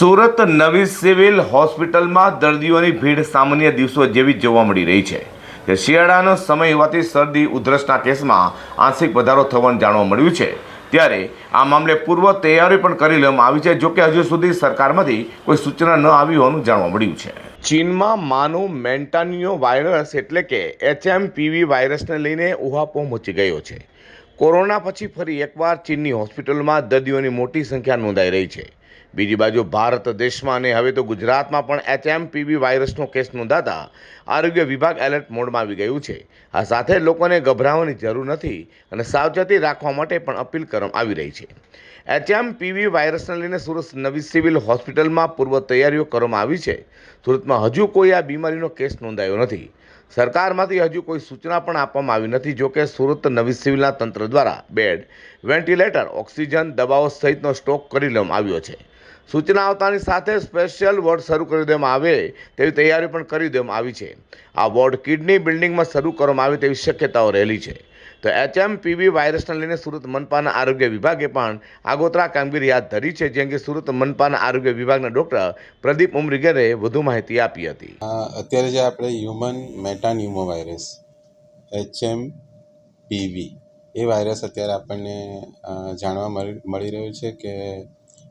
સુરત નવી સિવિલ હોસ્પિટલમાં દર્દીઓની ભીડ સામાન્ય દિવસો જેવી જોવા મળી રહી છે. શિયાળાનો સમય હોવાથી શરદી, ઉધરસના કેસમાં આંશિક વધારો થવાનું જાણવા મળ્યું છે. ત્યારે આ મામલે પૂર્વ તૈયારી પણ કરી લેવામાં આવી છે, જોકે હજુ સુધી સરકારમાંથી કોઈ સૂચના ન આવી હોવાનું જાણવા મળ્યું છે. ચીનમાં માનો મેન્ટાનિયો વાયરસ એટલે કે એચએમપીવી વાયરસને લઈને ઉહાપો મચી ગયો છે. કોરોના પછી ફરી એકવાર ચીનની હોસ્પિટલમાં દર્દીઓની મોટી સંખ્યા નોંધાઈ રહી છે. બીજી બાજુ ભારત દેશમાં અને હવે તો ગુજરાતમાં પણ એચએમપીવી વાયરસનો કેસ નોંધાતા આરોગ્ય વિભાગ એલર્ટ મોડમાં આવી ગયું છે. આ સાથે લોકોને ગભરાવાની જરૂર નથી અને સાવચેતી રાખવા માટે પણ અપીલ કરવામાં આવી રહી છે. એચએમપીવી વાયરસને લઈને સુરત નવી સિવિલ હોસ્પિટલમાં પૂર્વ તૈયારીઓ કરવામાં આવી છે. સુરતમાં હજુ કોઈ આ બીમારીનો કેસ નોંધાયો નથી. સરકારમાંથી હજુ કોઈ સૂચના પણ આપવામાં આવી નથી જોકે સુરત નવી સિવિલના તંત્ર દ્વારા બેડ, વેન્ટિલેટર, ઓક્સિજન દવાઓ સહિતનો સ્ટોક કરી લેવામાં આવ્યો છે. સૂચના આવતાની સાથે સ્પેશિયલ વોર્ડ શરૂ કરી દેવામાં આવે તેવી તૈયારી પણ કરી દેવામાં આવી છે. આ વોર્ડ કિડની બિલ્ડિંગમાં શરૂ કરવામાં આવે તેવી શક્યતાઓ રહેલી છે. તો એચએમપીવી વાયરસને લઈને સુરત મનપાના આરોગ્ય વિભાગે પણ આગોતરા કામગીરી હાથ ધરી છે જે અંગે સુરત મનપાના આરોગ્ય વિભાગના ડોક્ટર પ્રદીપ ઉમરીગરે વધુ માહિતી આપી હતી. અત્યારે જે આપણે human metapneumovirus HM PV એ વાયરસ અત્યારે આપણને જાણવા મળી રહ્યું છે કે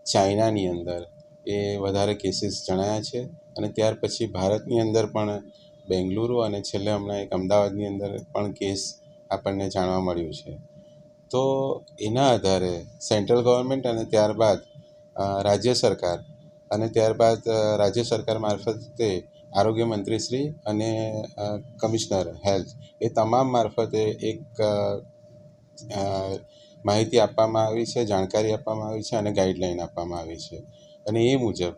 ચાઇનાની અંદર એ વધારે કેસીસ જણાયા છે અને ત્યાર પછી ભારતની અંદર પણ બેંગલુરુ અને છેલ્લે હમણાં એક અમદાવાદની અંદર પણ કેસ આપણને જાણવા મળ્યું છે. તો એના આધારે સેન્ટ્રલ ગવર્મેન્ટ અને ત્યારબાદ રાજ્ય સરકાર અને ત્યારબાદ રાજ્ય સરકાર મારફતે આરોગ્ય મંત્રીશ્રી અને કમિશનર હેલ્થ એ તમામ મારફતે એક માહિતી આપવામાં આવી છે, જાણકારી આપવામાં આવી છે અને ગાઈડલાઈન આપવામાં આવી છે. અને એ મુજબ,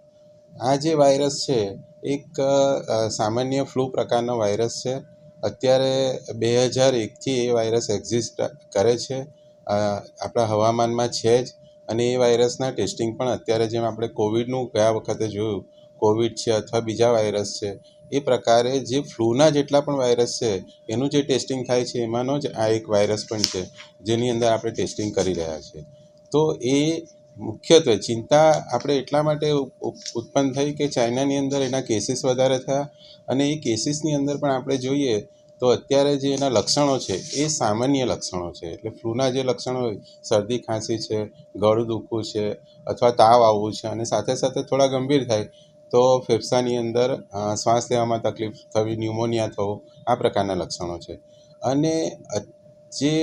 આ જે વાયરસ છે, એક સામાન્ય ફ્લૂ પ્રકારનો વાયરસ છે. અત્યારે બે હજાર એકથી એ વાયરસ એક્ઝિસ્ટ કરે છે. આપણા હવામાનમાં છે જ. અને એ વાયરસના ટેસ્ટિંગ પણ અત્યારે જેમ આપણે કોવિડનું ગયા વખતે જોયું, કોવિડ છે અથવા બીજા વાયરસ છે, એ પ્રકારે જે ફ્લૂના જેટલા પણ વાયરસ છે, એનું જે ટેસ્ટિંગ થાય છે, એમાંનો જ આ એક વાયરસ પણ છે, જેની અંદર આપણે ટેસ્ટિંગ કરી રહ્યા છીએ. તો એ મુખ્યત્વે ચિંતા આપણે એટલા માટે ઉત્પન્ન થઈ કે ચાઇનાની અંદર એના કેસીસ વધારે થયા અને એ કેસીસની અંદર પણ આપણે જોઈએ તો અત્યારે જે એના લક્ષણો છે એ સામાન્ય લક્ષણો છે. એટલે ફ્લૂના જે લક્ષણો હોય, શરદી, ખાંસી છે, ગળું દુખવું છે અથવા તાવ આવવું છે અને સાથે સાથે થોડા ગંભીર થાય તો ફેફસાની અંદર શ્વાસ લેવામાં તકલીફ થવી, ન્યુમોનિયા થવું, આ પ્રકારના લક્ષણો છે. અને જે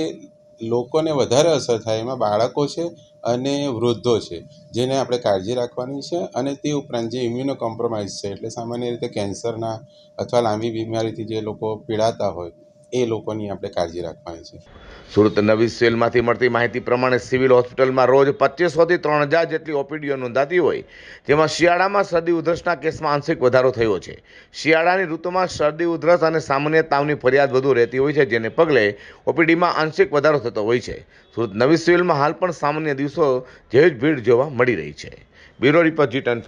લોકોને વધારે અસર થાય એમાં બાળકો છે અને વૃદ્ધો છે, જેને આપણે કાળજી રાખવાની છે અને તે ઉપરાંત જે ઇમ્યુનો કોમ્પ્રોમાઇઝ છે, એટલે સામાન્ય રીતે કેન્સરના અથવા લાંબી બીમારીથી જે લોકો પીડાતા હોય એ લોકોની આપણે કાળજી રાખવાની છે. સુરત નવી સિવિલમાંથી મળતી માહિતી પ્રમાણે સિવિલ હોસ્પિટલમાં રોજ પચીસોથી ત્રણ હજાર જેટલી ઓપીડીઓ નોંધાતી હોય તેમાં શિયાળામાં શરદી ઉધરસના કેસમાં આંશિક વધારો થયો છે. શિયાળાની ઋતુમાં શરદી ઉધરસ અને સામાન્ય તાવની ફરિયાદ વધુ રહેતી હોય છે, જેને પગલે ઓપીડીમાં આંશિક વધારો થતો હોય છે. સુરત નવી સિવિલમાં હાલ પણ સામાન્ય દિવસો જેવી જ ભીડ જોવા મળી રહી છે. બ્યુરો રિપોર્ટ જી ટેન